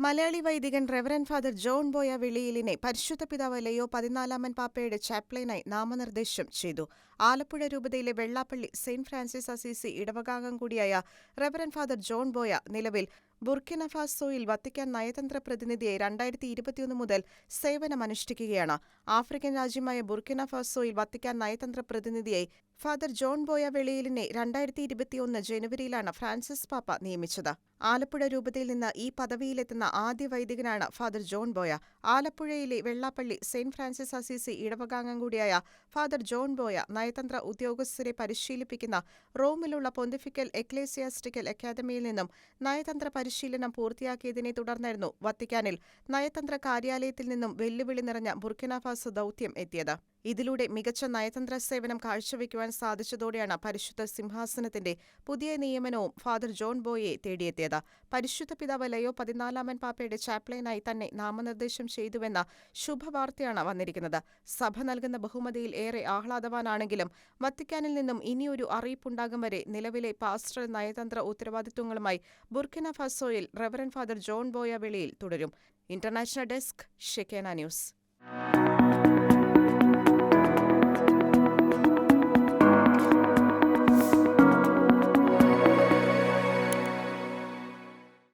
മലയാളി വൈദികൻ reverend father John ബോയ വെളിയിലിനെ പരിശുദ്ധ പിതാവ് ലയോ പതിനാലാമൻ പാപ്പയുടെ ചാപ്ലൈനായി നാമനിർദ്ദേശം ചെയ്തു. ആലപ്പുഴ രൂപതയിലെ വെള്ളാപ്പള്ളി സെയിന്റ് ഫ്രാൻസിസ് അസീസി ഇടവകാംഗം കൂടിയായ റെവറൻ ഫാദർ ജോൺ ബോയ നിലവിൽ ബുർക്കിന ഫാസോയിൽ വത്തിക്കാൻ നയതന്ത്ര പ്രതിനിധിയെ രണ്ടായിരത്തി ഇരുപത്തിയൊന്ന് മുതൽ സേവനമനുഷ്ഠിക്കുകയാണ്. ആഫ്രിക്കൻ രാജ്യമായ ബുർക്കിന ഫാസോയിൽ വത്തിക്കാൻ നയതന്ത്ര പ്രതിനിധിയായി ഫാദർ ജോൺ ബോയ വെളിയിലിനെ രണ്ടായിരത്തി ഇരുപത്തിയൊന്ന് ജനുവരിയിലാണ് ഫ്രാൻസിസ് പാപ്പ നിയമിച്ചത്. ആലപ്പുഴ രൂപതയിൽ നിന്ന് ഈ പദവിയിലെത്തുന്ന ആദ്യ വൈദികനാണ് ഫാദർ ജോൺ ബോയ. ആലപ്പുഴയിലെ വെള്ളാപ്പള്ളി സെയിന്റ് ഫ്രാൻസിസ് അസീസി ഇടവകാംഗം കൂടിയായ ഫാദർ ജോൺ ബോയ നയതന്ത്ര ഉദ്യോഗസ്ഥരെ പരിശീലിപ്പിക്കുന്ന റോമിലുള്ള പൊന്തിഫിക്കൽ എക്ലേസിയാസ്റ്റിക്കൽ അക്കാദമിയിൽ നിന്നും നയതന്ത്ര പരിശീലനം പൂർത്തിയാക്കിയതിനെ തുടർന്നായിരുന്നു വത്തിക്കാനിൽ നയതന്ത്ര കാര്യാലയത്തിൽ നിന്നും വെല്ലുവിളി നിറഞ്ഞ ബുർക്കിനാഫാസോ ദൌത്യം എത്തിയത്. ഇതിലൂടെ മികച്ച നയതന്ത്ര സേവനം കാഴ്ചവെക്കുവാൻ സാധിച്ചതോടെയാണ് പരിശുദ്ധ സിംഹാസനത്തിന്റെ പുതിയ നിയമനവും ഫാദർ ജോൺ ബോയെ തേടിയെത്തിയത്. പരിശുദ്ധ പിതാവ് ലയോ പതിനാലാമൻ പാപ്പയുടെ ചാപ്ലൈനായി തന്നെ നാമനിർദ്ദേശം ചെയ്തുവെന്ന ശുഭവാർത്തയാണ് വന്നിരിക്കുന്നത്. സഭ നൽകുന്ന ബഹുമതിയിൽ ഏറെ ആഹ്ലാദവാനാണെങ്കിലും വത്തിക്കാനിൽ നിന്നും ഇനിയൊരു അറിയിപ്പുണ്ടാകും വരെ നിലവിലെ പാസ്റ്ററൽ നയതന്ത്ര ഉത്തരവാദിത്വങ്ങളുമായി ബുർക്കിന ഫസോയിൽ റവറൻ ഫാദർ ജോൺ ബോയ വെളിയിൽ തുടരും. International desk Shekinah news.